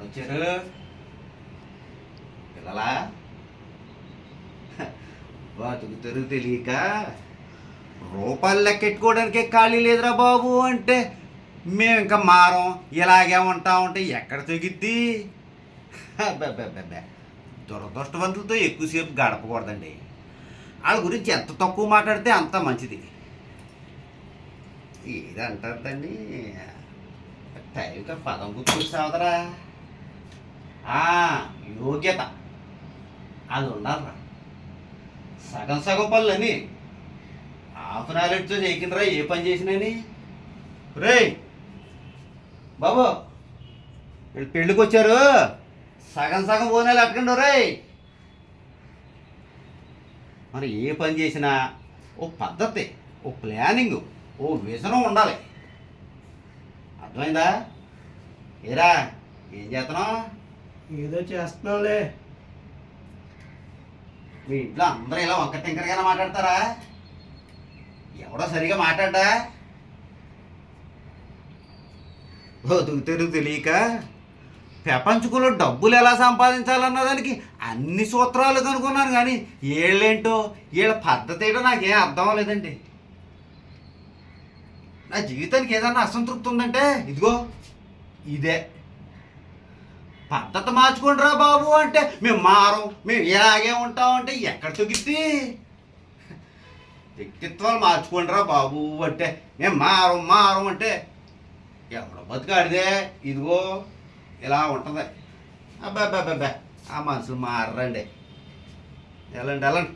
వచ్చారు పిల్లలా? బతుకు తెలియక రూపాయలు లెక్కెట్టుకోవడానికే ఖాళీ లేదురా బాబు అంటే మేము ఇంకా మారం ఇలాగే ఉంటా ఉంటే ఎక్కడ తెగిద్ది? దురదృష్టవంతులతో ఎక్కువసేపు గడపకూడదండి. వాళ్ళ గురించి ఎంత తక్కువ మాట్లాడితే అంత మంచిది. ఏది అంటారండి టైంగా పదం గుర్తొచ్చావుదరా యోగ్యత అది ఉండాలరా సగం సగం పనులని హాఫ్ నాలెడ్జ్తో చేయకుండా ఏ పని చేసినని రే బాబు వీళ్ళు పెళ్ళికి వచ్చారు సగం సగం పోనేలు అట్టకండి రే మరి ఏ పని చేసినా ఓ పద్ధతి ఓ ప్లానింగ్ ఓ విజనం ఉండాలి అర్థమైందా? ఏరా ఏం చేస్తున్నావు? ఏదో చేస్తున్నావులే. మీ ఇంట్లో అందరూ ఇలా వంక టింకరగానే మాట్లాడతారా? ఎవడో సరిగా మాట్లాడ్డా? బతుకు తెరుగు తెలియక ప్రపంచంలో డబ్బులు ఎలా సంపాదించాలన్న దానికి అన్ని సూత్రాలు కనుక్కున్నాను కానీ ఏళ్ళేంటో వీళ్ళ పద్ధతి ఏంటో నాకేం అర్థం అవ్వలేదండి. నా జీవితానికి ఏదన్నా అసంతృప్తి ఉందంటే ఇదిగో ఇదే. పద్ధతి మార్చుకుంటారా బాబు అంటే మేము మారం మేము ఇలాగే ఉంటాం అంటే ఎక్కడ తొగిద్ది వ్యక్తిత్వాలు మార్చుకుంటారా బాబు అంటే మేము మారం మారం అంటే ఎవడ బతికాడిదే ఇదిగో ఇలా ఉంటుంది. అబ్బా అబ్బా అబ్బా ఆ మనుషులు మారండి వెళ్ళండి వెళ్ళండి